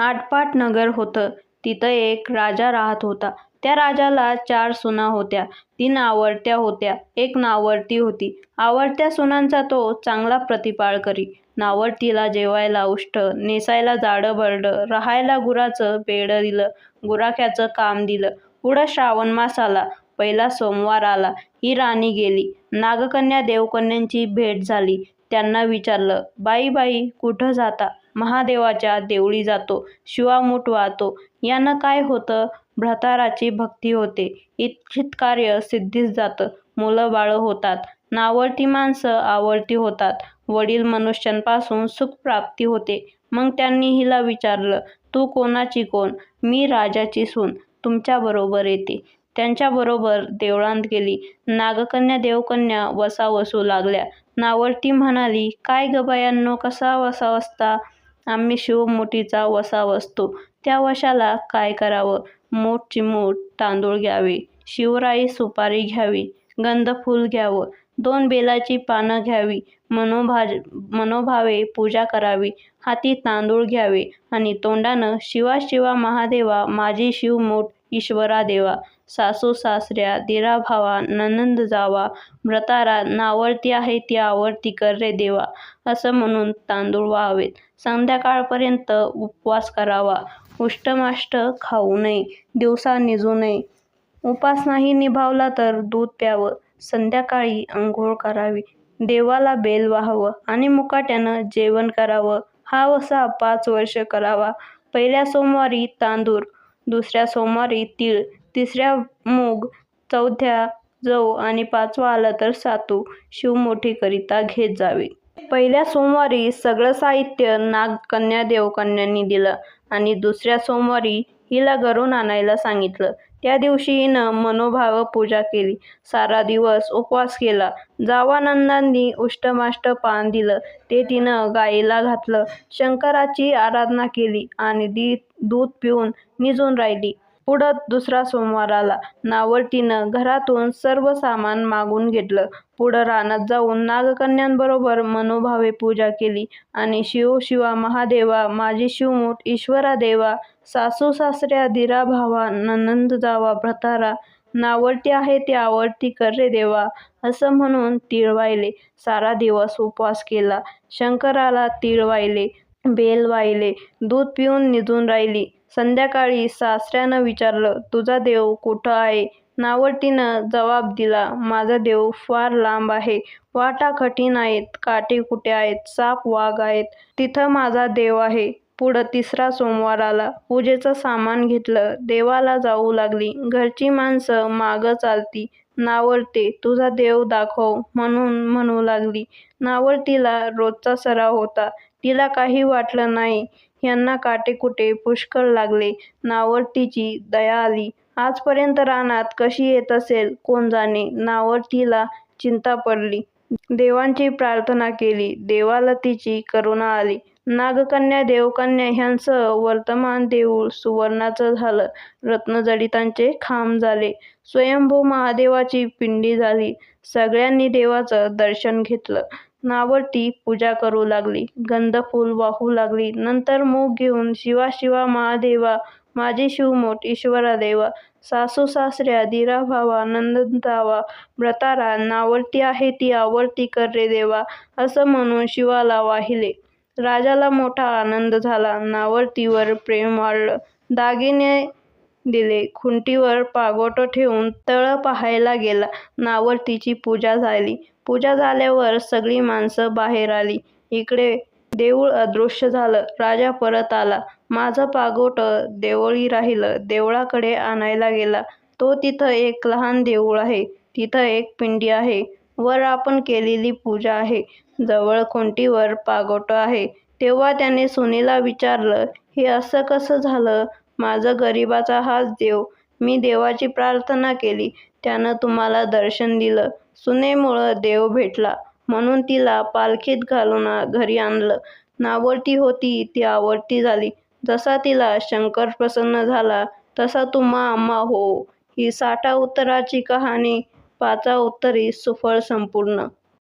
आटपाट नगर होतं. तिथं एक राजा राहत होता. त्या राजाला चार सुना होत्या. तीन आवडत्या होत्या. एक नावडती होती. आवडत्या सुनांचा तो चांगला प्रतिपाळ करी. नावडतीला जेवायला उष्टं, नेसायला जाडं बरडं, राहायला गुराचं बेडं दिलं. गुराख्याचं काम दिलं. पुढं श्रावण मास आला. पहिला सोमवार आला. ही राणी गेली. नागकन्या देवकन्यांची भेट झाली. त्यांना विचारलं, बाई बाई, कुठं जाता? महादेवाच्या देवळी जातो. शिवामूठ वाहतो. यानं काय होतं? भ्रताराची भक्ती होते. इच्छित कार्य सिद्धीस जातं. मुलं-बाळं होतात. नावडती माणसं आवडती होतात. वडील मनुष्यांपासून सुखप्राप्ती होते. मग त्यांनी हिला विचारलं, तू कोणाची कोण? मी राजाची सून. तुमच्याबरोबर येते. त्यांच्याबरोबर देवळांत गेली. नागकन्या देवकन्या वसा वसू लागल्या. नावडती म्हणाली, काय गं बायांनो, कसा वसा वसता? आम्ही शिवमुठीचा वसा वसतो. त्या वशाला काय करावं? मूठ चिमूट तांदूळ घ्यावे. शिवराई सुपारी घ्यावी. गंधफूल घ्यावं. दोन बेलाची पानं घ्यावी. मनोभावे पूजा करावी. हाती तांदूळ घ्यावे आणि तोंडानं शिवा शिवा महादेवा, माझी शिवमूठ ईश्वरा देवा, सासू सासऱ्या, दिरा भावा, ननंद जावा, मृतारा नावडती आहे ती आवडती कर रे देवा, असं म्हणून तांदूळ व्हावेत संध्याकाळपर्यंत उपवास करावा. उष्टमाष्ट खाऊ नये. दिवसा निजू नये. उपास नाही निभावला तर दूध प्यावं. संध्याकाळी अंघोळ करावी. देवाला बेल वाहावं आणि मुकाट्यानं जेवण करावं. हा वसा पाच वर्ष करावा. पहिल्या सोमवारी तांदूळ, दुसऱ्या सोमवारी तीळ, तिसऱ्या मूग, चौथ्या जव आणि पाचवा आला तर सातू शिवमुठीकरिता घेत जावे. पहिल्या सोमवारी सगळं साहित्य नाग कन्या देवकन्यांनी दिलं आणि दुसऱ्या सोमवारी हिला घरून आणायला सांगितलं. त्या दिवशी हिनं मनोभाव पूजा केली. सारा दिवस उपवास केला. जावानंदांनी उष्टमाष्ट पान दिलं ते तिनं गायीला घातलं. शंकराची आराधना केली आणि दूध पिऊन निजून राहिली. पुढं दुसरा सोमवार आला. नावटीनं घरातून सर्व सामान मागून घेतलं. पुढं रानात जाऊन नागकन्यांबरोबर मनोभावे पूजा केली आणि शिव शिवा महादेवा, माझी शिवमूठ ईश्वरा देवा, सासू सासऱ्या, दिरा भावा, ननंद जावा, भ्रतारा, नावडती आहे ती आवडती कर रे देवा, असं म्हणून तिळवायले सारा दिवस उपवास केला. शंकराला तिळवायले बेल वाहिले. दूध पिऊन निजून राहिली. संध्याकाळी सासऱ्यानं विचारलं, तुझा देव कुठं आहे? नावडतीनं जबाब दिला, माझा देव फार लांब आहे. वाटा कठीण आहेत. काटे कुठे आहेत. साप वाघ आहेत. तिथं माझा देव आहे. पुढं तिसरा सोमवार आला. पूजेचं सामान घेतलं. देवाला जाऊ लागली. घरची माणसं मागं चालती. नावडते, तुझा देव दाखव म्हणून म्हणू लागली. नावडतीला रोजचा सराव होता. तिला काही वाटलं नाही. ह्यांना काटेकुटे पुष्कळ लागले. नावडतीची दया आली. आजपर्यंत रानात कशी येत असेल कोण जाणे. नावडतीला चिंता पडली. देवांची प्रार्थना केली. देवाला तिची करुणा आली. नागकन्या देवकन्या ह्यांचं वर्तमान देऊळ सुवर्णाचं झालं. रत्नजडितांचे खांब झाले. स्वयंभू महादेवाची पिंडी झाली. सगळ्यांनी देवाचं दर्शन घेतलं. नावडती पूजा करू लागली. गंधफूल वाहू लागली. नंतर मूग घेऊन शिवा शिवा महादेवा, माझी शिवमोठ ईश्वरा देवा, सासू सासऱ्या, दिरा भावा, नणंद व्रतारा नावडती आहे ती आवडती कर रे देवा, असं म्हणून शिवाला वाहिले. राजाला मोठा आनंद झाला. नावडतीवर प्रेम वाढलं. दागिने दिले. खुंटीवर पागोटं ठेवून तळं पाहायला गेला. नावडतीची पूजा झाली. पूजा झाल्यावर सगळी माणसं बाहेर आली. इकडे देऊळ अदृश्य झालं. राजा परत आला. माझं पागोटं देवळी राहिलं. देवळाकडे आणायला गेला. तो तिथं एक लहान देऊळ आहे. तिथं एक पिंडी आहे. वर आपण केलेली पूजा आहे. जवळ खुंटीवर पागोटं आहे. तेव्हा त्याने सुनेला विचारलं, हे असं कसं झालं? माझा गरिबाचा हाच देव. मी देवाची प्रार्थना केली. त्यानं तुम्हाला दर्शन दिलं. सुनेमुळं देव भेटला म्हणून तिला पालखीत घालून घरी आणलं. नावडती होती ती आवडती झाली. जसा तिला शंकर प्रसन्न झाला तसा तुम्हा आम्हा हो. ही साठा उत्तराची कहाणी. पाचा उत्तरी सुफळ संपूर्ण